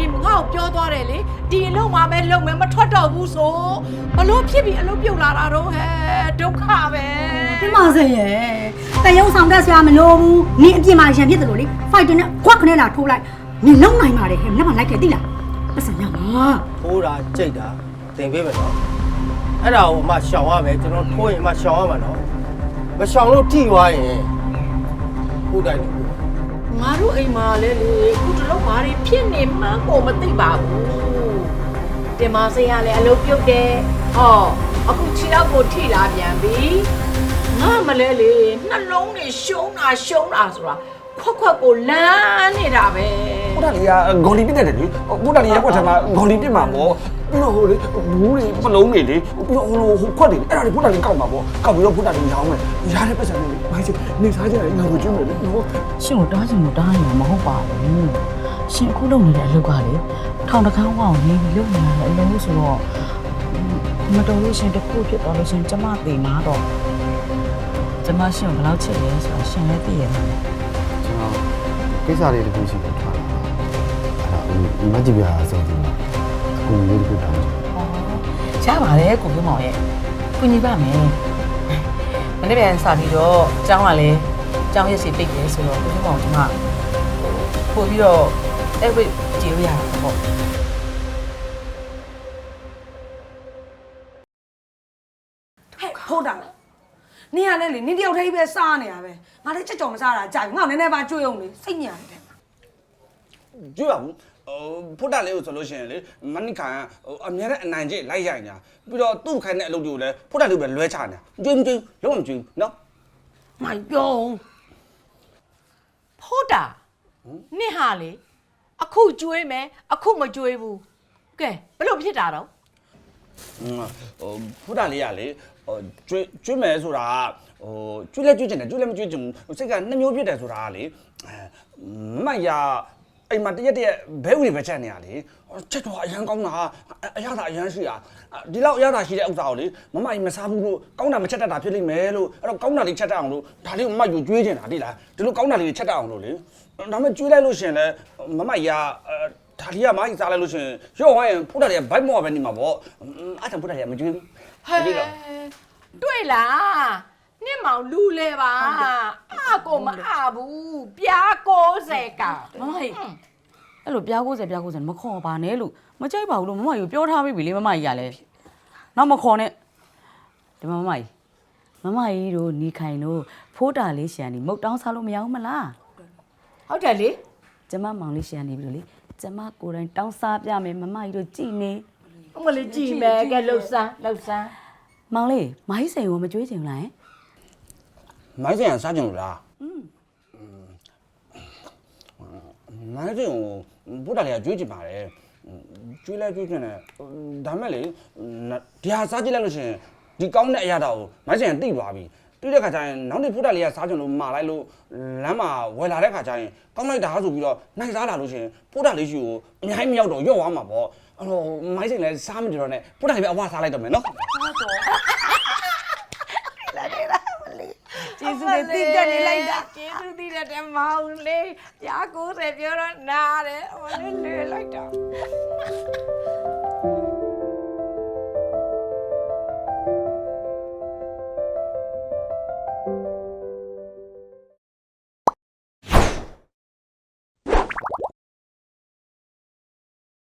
နေငါ့ကိုပြောသွားတယ်လေဒီအလုပ်မှာပဲလုပ်မယ်မထွက်တော့ဘူးဆိုဘလို့ဖြစ်ပြီးအလုပ်ပြုတ်လာတာတော့ဟဲ့ဒုက္ခပဲပြမစရဲ့တရုံဆောင်တက်ဆရာမလို့ဘူးနင်အပြင်မှာရံဖြစ်တယ်လို့လေဖိုက်တင်နဲ့ခွက်ခနဲ့လာထိုးလိုက်နင်လုံနိုင်ပါတယ်ဟဲ့မနေ့ကလိုက်ခဲ့သိလားပတ်စံရမှာထိုးတာကြိတ်တာတင်ပေးမယ်နော်အဲ့ဒါကိုအမရှောင်ရမယ်ကျွန်တော်ထိုးရင်အမရှောင်ရမှာနော်မရှောင်လို့ထိသွားရင်ဟုတ်တယ် ငါတို့အိမ်မှာလဲလေခုတလုံးဘာတွေဖြစ်နေမှန်းကိုမသိပါဘူးတင်မစင်ရလဲအလုပ်ပြုတ်တယ်ဟောအခုခြေတော့ကိုထိလာပြန်ပြီငါမလဲလေနှလုံးတွေရှုံးတာရှုံးတာဆိုတာခွက်ခွက်ကိုလန်းနေတာပဲ ဘုရားလေးကဂေါ်လီပြစ်တယ်လေဘုရားလေးရက်ွက်ထဲမှာဂေါ်လီပြစ်မှာပေါ့ပြီးတော့ဟိုလေဘူးတွေပလုံးတွေလေပြီးတော့ဟိုလိုဟိုခွက်တွေအဲ့ဒါတွေဘုရားလေးကောက်မှာပေါ့ကောက်ပြီးတော့ဘုရားလေးရောင်းမယ်ရတဲ့ပတ်စံလေးမိုင်းချနေစားကြတယ်ငါကိုကျွေးမယ်လေနော်ရှင်ကိုတားချင်လို့တားရင်မဟုတ်ပါဘူးရှင်အခုလုပ်နေတဲ့အလုပ်ကလေထောင်တစ်ခါဝအောင်နေပြီးလုပ်နေတဲ့အလုပ်ဆိုတော့မတော်လို့ရှင်တစ်ခုဖြစ်သွားလို့ရှင်ကျမသိမှာတော့ကျမရှင်ကိုဘယ်လောက်ချစ်လဲဆိုတော့ရှင်လည်းသိရမှာကျွန်တော်ကိစ္စလေးတစ်ခုရှိတယ်ထားတာအဲ့ဒါ မကြည့်ပြဆိုဒီမှာအခုလေးတစ်ခုတောင်းချင် ရပါတယ်ကိုပြမောင်ရဲ့ကုညီပါမယ်မနေ့ပြန်စာပြီးတော့အเจ้าကလည်းအเจ้าရဲ့စီပိတ်တယ်ဆိုတော့ကိုပြမောင်ကပို့ပြီးတော့အဲ့ဝိကြည့်ရတာပေါ့ ဟဲ့ဟုတ်တာနင်ကလည်းလေနင်တယောက်တည်းပဲစားနေရပဲငါလည်းချက်ကြော်မစားတာကြာပြီငါ့ကိုနည်းနည်းပါကြွေးအောင်လေစိတ်ညစ်ရတယ် ကျွေးပါဘူးဟို ဖုတ်တာလေးကိုဆိုလို့ရှိရင်လေမနိခိုင်ဟိုအမြဲတမ်းအနိုင်ကျင့်လိုက်ရိုက်ညာပြီးတော့သူ့ခိုင်တဲ့အလုပ်တွေကိုလည်းဖုတ်တာလေးပဲလွဲချနေတာကျွေးမကျွေးလုံးဝမကျွေးနော်မိုင်ပြောအောင်ဖို့တာနင့်ဟာလေအခုကျွေးမယ်အခုမကျွေးဘူးကဲဘလို့ဖြစ်တာတော့ဟိုဖုတ်တာလေးကလေဟိုကျွေးကျွေးမယ်ဆိုတာဟိုကျွေးလဲကျွေးချင်တယ်ကျွေးလဲမကျွေးချင်ဘူးစိတ်ကနှစ်မျိုးဖြစ်တယ်ဆိုတာကလေမမရ အိမ်မှာတရက်တရက်ဘဲဝင်ပဲချက်နေရလေချက်တော့အရန်ကောင်းတာအရသာအရန်ရှိတာဒီလောက်အရသာရှိတဲ့ဥစ္စာကိုလေမမကြီးမစားဘူးလို့ကောင်းတာမချက်တတ်တာဖြစ်လိမ့်မယ်လို့အဲ့တော့ကောင်းတာလေးချက်တတ်အောင်လို့ဒါလေးကိုမမယူကျွေးချင်တာဒီလားဒီလိုကောင်းတာလေးချက်တတ်အောင်လို့လေဒါမှကျွေးလိုက်လို့ရှင်လဲမမကြီးကဒါလေးကမကြီးစားလိုက်လို့ရှင်ရော့ဝိုင်းရင်ဖုတ်တာလေးကဘိုက်မော့ပဲနေမှာပေါ့အဲ့ဒါဖုတ်တာလေးကမကျွေးဘူးဟဲ့တွေ့လားနင့်မောင်လူလဲပါအာ ကိုမအာဘူးပြား60ကမမကြီးအဲ့လိုပြား90ပြား90မခေါ်ပါနဲ့လို့မကြိုက်ပါဘူးလို့မမကြီးကိုပြောထားပြီးပြီလေမမကြီးကလည်းနောက်မခေါ်နဲ့ဒီမမကြီးမမကြီးတို့နေခိုင်တို့ဖိုးတာလေးရှန်နေမုတ်တောင်းစားလို့မရဘူးမလားဟုတ်တယ်လေကျမမောင်လေးရှန်နေပြီလို့လေကျမကိုယ်တိုင်တောင်းစားပြမယ်မမကြီးတို့ကြည်နေအမလေးကြည့်မယ်ကဲလှုပ်ဆန်းလှုပ်ဆန်းမောင်လေးမိုင်းစိန်ကိုမကြွေးချင်ဘူးလားဟင် မိုင်းစင်ကစားကြင်လို့လားอืมမိုင်းစင်ကိုဘုရားလေးကကျွေးကြည့်ပါတယ်ကျွေးလဲကျွေးချင်တယ်ဒါမဲ့လေဒီဟာစားကြည့်လိုက်လို့ရှိရင်ဒီကောင်းတဲ့အရာတော်ကိုမိုင်းစင်ကတိသွားပြီပြီးတဲ့ခါကျရင်နောက်နေ့ဘုရားလေးကစားကြင်လို့မှာလိုက်လို့လမ်းမှာဝယ်လာတဲ့ခါကျရင်ကောင်းလိုက်တာဆိုပြီးတော့နိုင်စားလာလို့ရှိရင်ဘုရားလေးရှိကိုအများကြီးမရောက်တော့ရော့သွားမှာပေါ့အဲ့တော့မိုင်းစင်လည်းစားမကြတော့နဲ့ဘုရားလေးပဲအဝစားလိုက်တော့မယ်နော် ကျေးဇူးတင်တိတက်နေလိုက်တာကျေးဇူးတင်တဲ့မောင်လေးပြား90ပြောတော့နားတယ်အမလေးလေလိုက်တာ